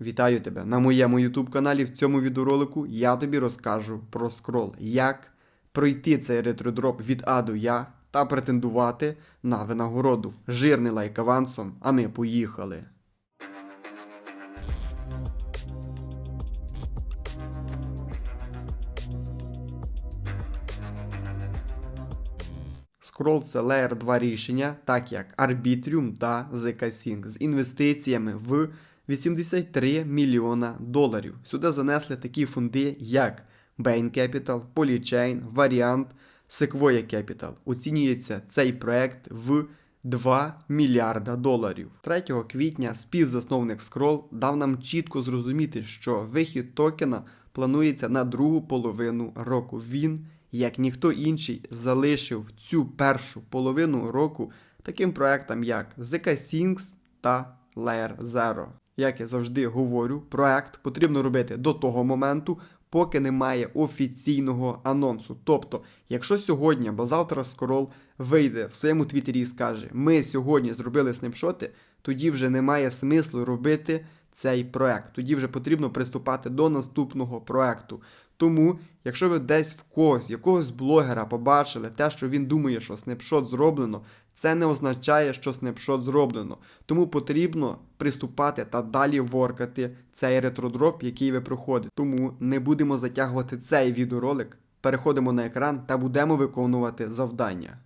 Вітаю тебе на моєму YouTube каналі. В цьому відеоролику я тобі розкажу про скрол, як пройти цей ретродроп від А до Я та претендувати на винагороду. Жирний лайк авансом, а ми поїхали. Scroll це Layer 2 рішення, так як Arbitrium та ZK-Sync з інвестиціями в 83 мільйона доларів. Сюди занесли такі фонди, як Bain Capital, Polychain, Variant, Sequoia Capital. Оцінюється цей проект в 2 мільярда доларів. 3 квітня співзасновник Scroll дав нам чітко зрозуміти, що вихід токена планується на другу половину року. Він як ніхто інший, залишив цю першу половину року таким проектам, як ZK Syncs та Layer Zero. Як я завжди говорю, проект потрібно робити до того моменту, поки немає офіційного анонсу. Тобто, якщо сьогодні або завтра Scroll вийде в своєму твіттері і скаже, ми сьогодні зробили снапшоти, тоді вже немає смислу робити цей проект. Тоді вже потрібно приступати до наступного проекту. Тому, якщо ви десь в когось, якогось блогера побачили те, що він думає, що снапшот зроблено, це не означає, що снапшот зроблено. Тому потрібно приступати та далі воркати цей ретродроп, який ви проходите. Тому не будемо затягувати цей відеоролик. Переходимо на екран та будемо виконувати завдання.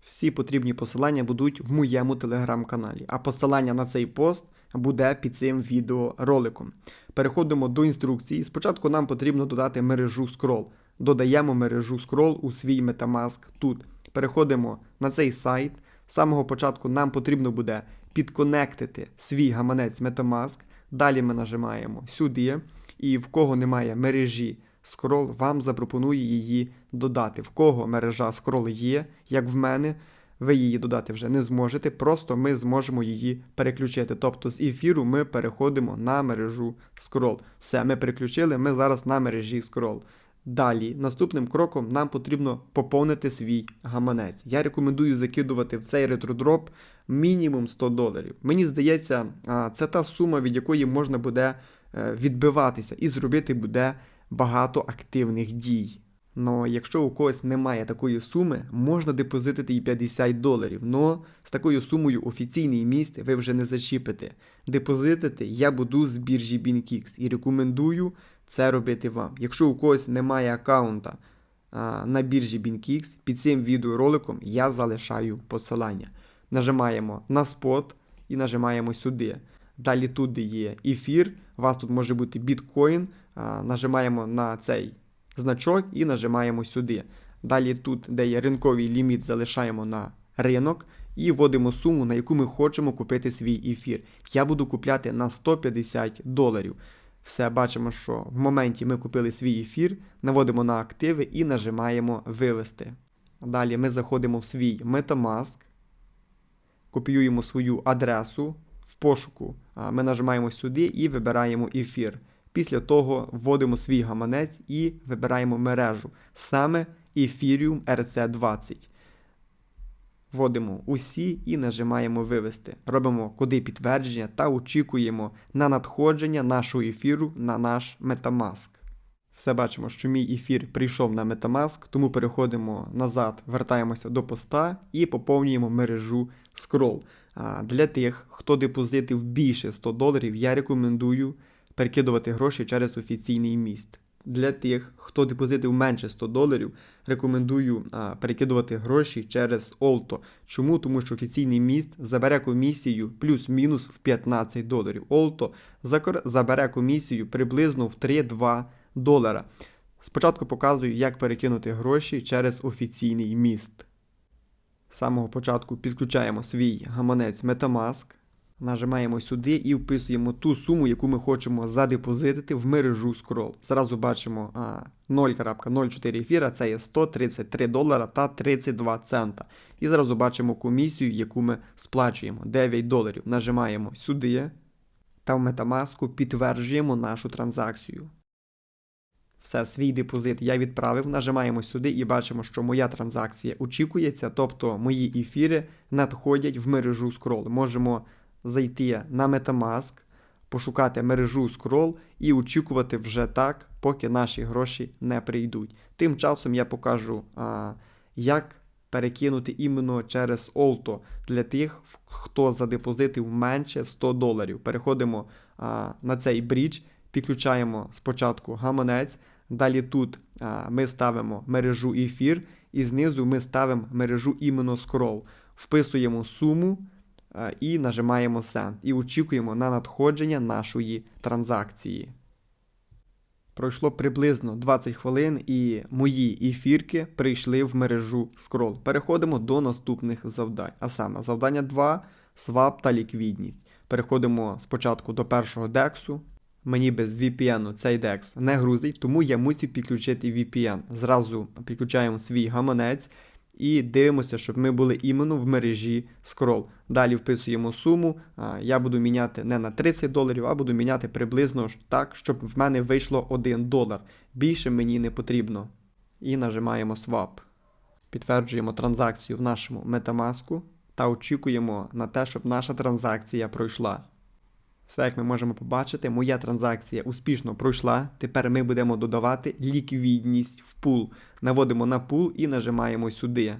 Всі потрібні посилання будуть в моєму телеграм-каналі, а посилання на цей пост буде під цим відеороликом. Переходимо до інструкції. Спочатку нам потрібно додати мережу Scroll. Додаємо мережу Scroll у свій Metamask тут. Переходимо на цей сайт. З самого початку нам потрібно буде підконектити свій гаманець Metamask. Далі ми нажимаємо сюди. І в кого немає мережі Scroll, вам запропонує її додати. В кого мережа Scroll є, як в мене, ви її додати вже не зможете, просто ми зможемо її переключити. Тобто з ефіру ми переходимо на мережу Scroll. Все, ми переключили, ми зараз на мережі Scroll. Далі, наступним кроком нам потрібно поповнити свій гаманець. Я рекомендую закидувати в цей ретродроп мінімум 100 доларів. Мені здається, це та сума, від якої можна буде е, відбиватися, і зробити буде багато активних дій. Но якщо у когось немає такої суми, можна депозитити і 50 доларів. Но з такою сумою офіційний міст ви вже не зачіпите. Депозитити я буду з біржі BinKix і рекомендую це робити вам. Якщо у когось немає аккаунта а, на біржі BinKix, під цим відеороликом я залишаю посилання. Нажимаємо на спот і нажимаємо сюди. Далі тут де є ефір, у вас тут може бути біткоін. Нажимаємо на цей значок і нажимаємо сюди. Далі тут, де є ринковий ліміт, залишаємо на ринок і вводимо суму, на яку ми хочемо купити свій ефір. Я буду купляти на 150 доларів. Все, бачимо, що в моменті ми купили свій ефір, наводимо на активи і нажимаємо вивести. Далі ми заходимо в свій Metamask, копіюємо свою адресу в пошуку. Ми нажимаємо сюди і вибираємо ефір. Після того вводимо свій гаманець і вибираємо мережу, саме Ethereum RC20. Вводимо усі і нажимаємо вивести. Робимо коди підтвердження та очікуємо на надходження нашого ефіру на наш Metamask. Все бачимо, що мій ефір прийшов на Metamask, тому переходимо назад, вертаємося до поста і поповнюємо мережу Scroll. Для тих, хто депозитив більше 100 доларів, я рекомендую перекидувати гроші через офіційний міст. Для тих, хто депозитив менше 100 доларів, рекомендую а, перекидувати гроші через Олто. Чому? Тому що офіційний міст забере комісію плюс-мінус в 15 доларів. Олто забере комісію приблизно в 3-2 долара. Спочатку показую, як перекинути гроші через офіційний міст. З самого початку підключаємо свій гаманець Metamask. Нажимаємо сюди і вписуємо ту суму, яку ми хочемо задепозитити в мережу Scroll. Зразу бачимо 0,04 ефіра, це є 133 долара та 32 цента. І зразу бачимо комісію, яку ми сплачуємо 9 доларів. Нажимаємо сюди та в Metamask підтверджуємо нашу транзакцію. Все, свій депозит я відправив, нажимаємо сюди і бачимо, що моя транзакція очікується, тобто мої ефіри надходять в мережу Scroll. Можемо зайти на Metamask, пошукати мережу Scroll і очікувати вже так, поки наші гроші не прийдуть. Тим часом я покажу, а, як перекинути іменно через Олто для тих, хто задепозитив менше 100 доларів. Переходимо а, на цей брідж, підключаємо спочатку гаманець. Далі тут а, ми ставимо мережу ефір, і знизу ми ставимо мережу іменно Scroll. Вписуємо суму і нажимаємо Send. І очікуємо на надходження нашої транзакції. Пройшло приблизно 20 хвилин, і мої ефірки прийшли в мережу Scroll. Переходимо до наступних завдань. А саме завдання 2 свап та ліквідність. Переходимо спочатку до першого дексу. Мені без VPN цей декс не грузить, тому я мусив підключити VPN. Зразу підключаємо свій гаманець і дивимося, щоб ми були іменно в мережі Scroll. Далі вписуємо суму. Я буду міняти не на 30 доларів, а буду міняти приблизно так, щоб в мене вийшло 1 долар. Більше мені не потрібно. І нажимаємо Swap. Підтверджуємо транзакцію в нашому Metamask та очікуємо на те, щоб наша транзакція пройшла. Все, як ми можемо побачити, моя транзакція успішно пройшла. Тепер ми будемо додавати ліквідність в пул. Наводимо на пул і нажимаємо сюди.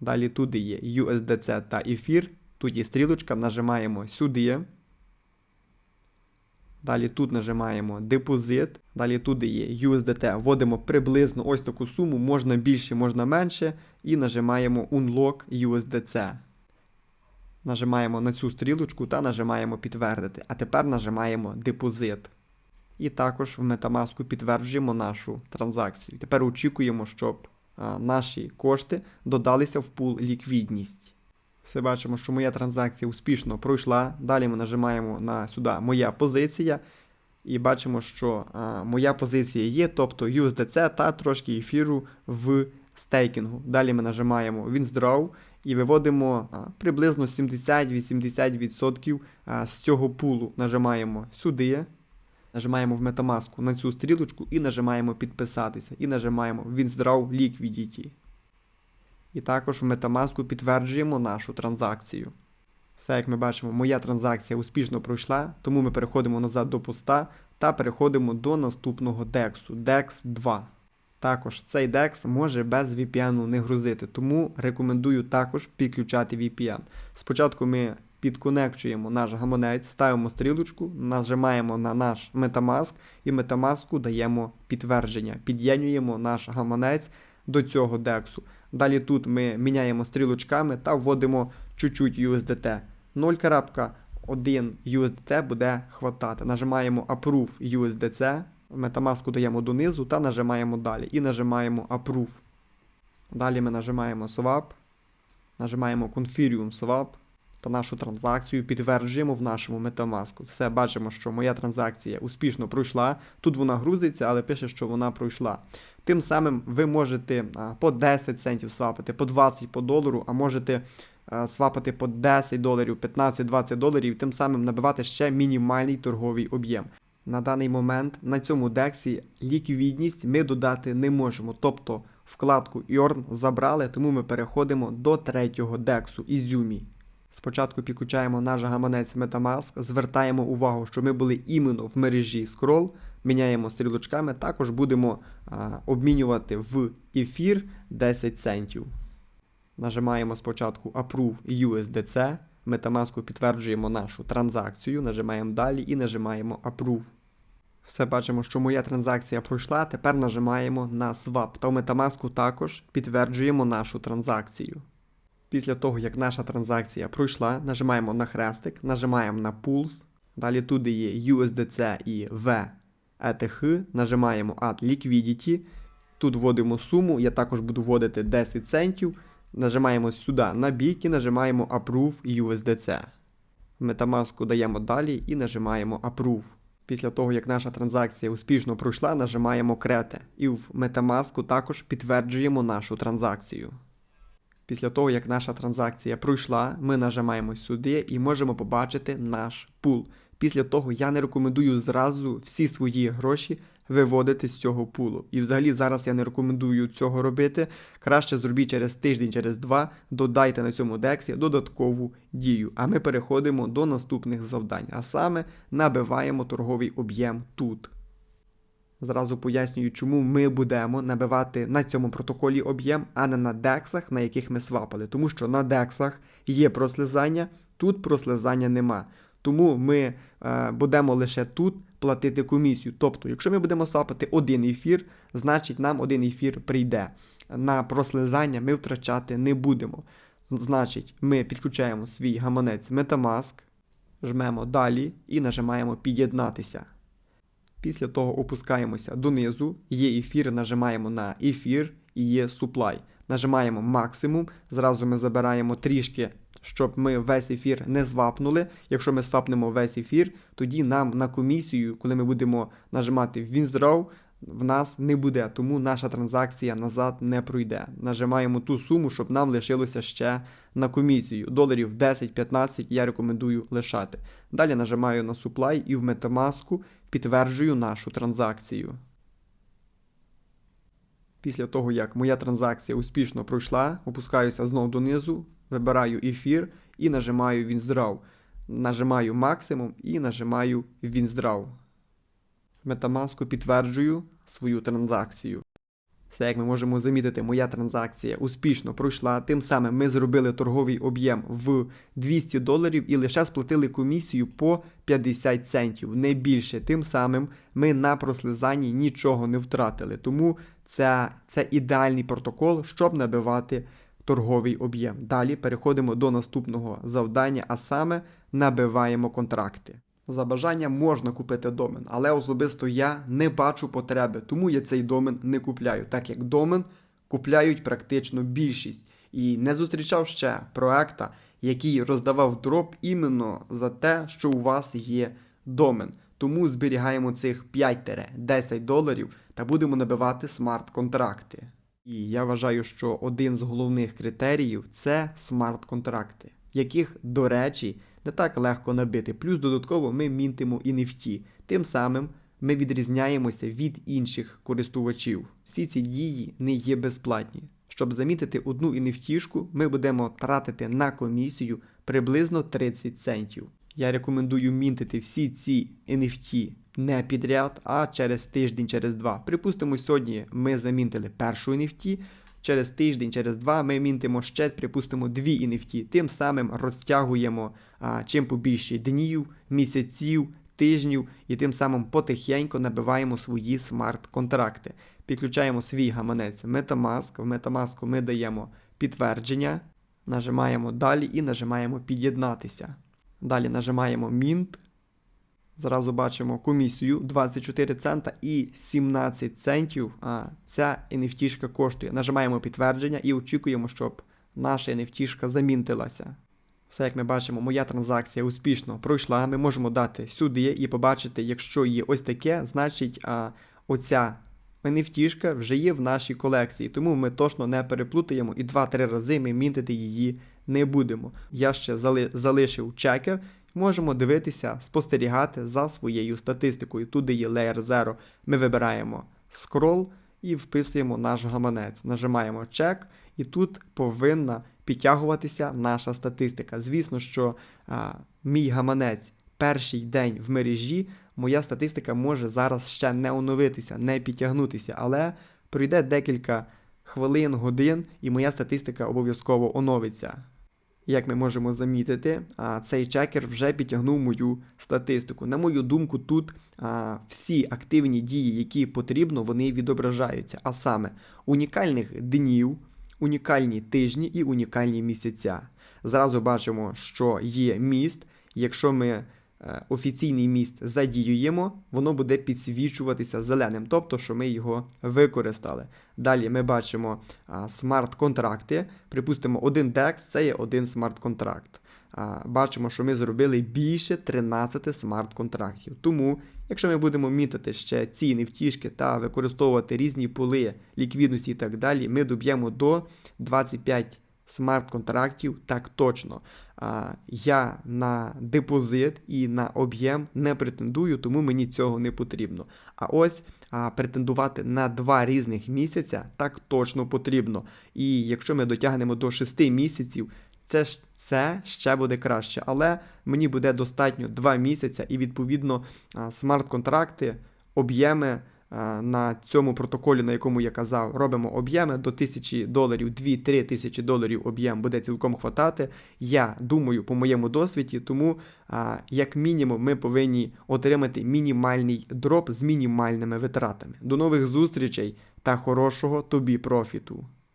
Далі туди є USDC та ефір. Тут є стрілочка, нажимаємо сюди. Далі тут нажимаємо депозит. Далі туди є USDT. Вводимо приблизно ось таку суму, можна більше, можна менше. І нажимаємо Unlock USDC. Нажимаємо на цю стрілочку та нажимаємо підтвердити. А тепер нажимаємо депозит. І також в Metamask підтверджуємо нашу транзакцію. Тепер очікуємо, щоб а, наші кошти додалися в пул ліквідність. Все бачимо, що моя транзакція успішно пройшла. Далі ми нажимаємо на сюди Моя позиція. І бачимо, що а, моя позиція є, тобто USDC та трошки ефіру в стейкінгу. Далі ми нажимаємо Withdraw і виводимо приблизно 70-80% з цього пулу. Нажимаємо сюди. Нажимаємо в Metamask на цю стрілочку і нажимаємо підписатися. І нажимаємо Withdraw Liquidity. І також в Metamask підтверджуємо нашу транзакцію. Все, як ми бачимо, моя транзакція успішно пройшла, тому ми переходимо назад до поста та переходимо до наступного дексу DEX 2. Також цей DEX може без VPN не грузити, тому рекомендую також підключати VPN. Спочатку ми підконекчуємо наш гаманець, ставимо стрілочку, нажимаємо на наш Metamask і Metamask даємо підтвердження, під'єднуємо наш гаманець до цього дексу. Далі тут ми міняємо стрілочками та вводимо чуть-чуть USDT. 0.1 USDT буде хватати. Нажимаємо Approve USDC, Metamask даємо донизу та нажимаємо далі. І нажимаємо Approve. Далі ми нажимаємо Swap, нажимаємо Confirm Swap та нашу транзакцію підтверджуємо в нашому Metamask. Все, бачимо, що моя транзакція успішно пройшла. Тут вона грузиться, але пише, що вона пройшла. Тим самим ви можете по 10 центів свапити, по 20 по долару, а можете а, свапати по 10 доларів, 15-20 доларів, тим самим набивати ще мінімальний торговий об'єм. На даний момент на цьому дексі ліквідність ми додати не можемо. Тобто вкладку Earn забрали, тому ми переходимо до третього дексу Izumi. Спочатку підключаємо наш гаманець Metamask, звертаємо увагу, що ми були іменно в мережі Scroll, міняємо стрілочками, також будемо а, обмінювати в ефір 10 центів. Нажимаємо спочатку Approve USDC, Metamask підтверджуємо нашу транзакцію, нажимаємо далі і нажимаємо Approve. Все бачимо, що моя транзакція пройшла. Тепер нажимаємо на Swap та в Metamask також підтверджуємо нашу транзакцію. Після того, як наша транзакція пройшла, нажимаємо на хрестик, нажимаємо на Pulse. Далі туди є USDC і VETH, нажимаємо Add Liquidity. Тут вводимо суму, я також буду вводити 10 центів. Нажимаємо сюди на бік і нажимаємо Approve USDC. В Metamask даємо далі і нажимаємо Approve. Після того, як наша транзакція успішно пройшла, нажимаємо Крете. І в Metamask також підтверджуємо нашу транзакцію. Після того, як наша транзакція пройшла, ми нажимаємо сюди і можемо побачити наш пул. Після того я не рекомендую зразу всі свої гроші виводити з цього пулу. І взагалі зараз я не рекомендую цього робити. Краще зробіть через тиждень, через два, додайте на цьому дексі додаткову дію. А ми переходимо до наступних завдань. А саме набиваємо торговий об'єм тут. Зразу пояснюю, чому ми будемо набивати на цьому протоколі об'єм, а не на дексах, на яких ми свапали. Тому що на дексах є прослизання, тут прослизання нема. Тому ми е, будемо лише тут платити комісію. Тобто, якщо ми будемо свапати один ефір, значить нам один ефір прийде. На прослизання ми втрачати не будемо. Значить, ми підключаємо свій гаманець Metamask, жмемо далі і нажимаємо під'єднатися. Після того опускаємося донизу, є ефір, нажимаємо на ефір і є supply. Нажимаємо максимум. Зразу ми забираємо трішки, щоб ми весь ефір не свапнули. Якщо ми свапнемо весь ефір, тоді нам на комісію, коли ми будемо нажимати WinZraw, в нас не буде, тому наша транзакція назад не пройде. Нажимаємо ту суму, щоб нам лишилося ще на комісію. Доларів 10-15 я рекомендую лишати. Далі нажимаю на supply і в Metamask підтверджую нашу транзакцію. Після того, як моя транзакція успішно пройшла, опускаюся знову донизу, вибираю ефір і нажимаю WinZraw. Нажимаю максимум і нажимаю WinZraw. В Metamask підтверджую свою транзакцію. Все, як ми можемо замітити, моя транзакція успішно пройшла. Тим самим ми зробили торговий об'єм в 200 доларів і лише сплатили комісію по 50 центів, не більше. Тим самим ми на прослизанні нічого не втратили. Тому це, це ідеальний протокол, щоб набивати торговий об'єм. Далі переходимо до наступного завдання, а саме набиваємо контракти. За бажанням можна купити домен, але особисто я не бачу потреби, тому я цей домен не купляю, так як домен купляють практично більшість. І не зустрічав ще проекта, який роздавав дроп іменно за те, що у вас є домен. Тому зберігаємо цих 5-10 доларів та будемо набивати смарт-контракти. І я вважаю, що один з головних критеріїв це смарт-контракти, яких, до речі, не так легко набити. Плюс додатково ми мінтимо NFT. Тим самим ми відрізняємося від інших користувачів. Всі ці дії не є безплатні. Щоб замітити одну NFT, ми будемо тратити на комісію приблизно 30 центів. Я рекомендую мінтити всі ці NFT не підряд, а через тиждень, через два. Припустимо, сьогодні ми замінтили першу NFT. Через тиждень, через два ми мінтимо ще, припустимо, дві NFT. Тим самим розтягуємо а, чим побільше днів, місяців, тижнів і тим самим потихеньку набиваємо свої смарт-контракти. Підключаємо свій гаманець Metamask. В Metamask ми даємо підтвердження, нажимаємо далі і нажимаємо під'єднатися. Далі нажимаємо Mint. Зразу бачимо комісію 24 цента і 17 центів. А ця NFT коштує. Нажимаємо підтвердження і очікуємо, щоб наша NFT замінтилася. Все, як ми бачимо, моя транзакція успішно пройшла. Ми можемо дати сюди і побачити, якщо є ось таке, значить а, оця NFT вже є в нашій колекції, тому ми точно не переплутаємо і 2-3 рази ми мінтити її не будемо. Я ще зали залишив чекер. Можемо дивитися, спостерігати за своєю статистикою. Тут є Layer 0, ми вибираємо Scroll і вписуємо наш гаманець. Нажимаємо чек, і тут повинна підтягуватися наша статистика. Звісно, що а, мій гаманець перший день в мережі, моя статистика може зараз ще не оновитися, не підтягнутися, але пройде декілька хвилин, годин, і моя статистика обов'язково оновиться. Як ми можемо замітити, цей чекер вже підтягнув мою статистику. На мою думку, тут всі активні дії, які потрібно, вони відображаються. А саме унікальних днів, унікальні тижні і унікальні місяця. Зразу бачимо, що є міст. Якщо ми офіційний міст задіюємо, воно буде підсвічуватися зеленим, тобто, що ми його використали. Далі ми бачимо смарт-контракти. Припустимо, один текст це є один смарт-контракт. Бачимо, що ми зробили більше 13 смарт-контрактів. Тому, якщо ми будемо мітити ще ці невтішки та використовувати різні поли, ліквідності і так далі, ми доб'ємо до 25 смарт-контрактів, так точно. Я на депозит і на об'єм не претендую, тому мені цього не потрібно. А ось претендувати на два різних місяця так точно потрібно. І якщо ми дотягнемо до 6 місяців, це ж це ще буде краще. Але мені буде достатньо 2 місяця, і відповідно смарт-контракти, об'єми. А, На цьому протоколі, на якому я казав, робимо об'єми до 1000 доларів, 2-3 тисячі доларів об'єм буде цілком хватати. Я думаю, по моєму досвіді, тому як мінімум ми повинні отримати мінімальний дроп з мінімальними витратами. До нових зустрічей та хорошого тобі профіту!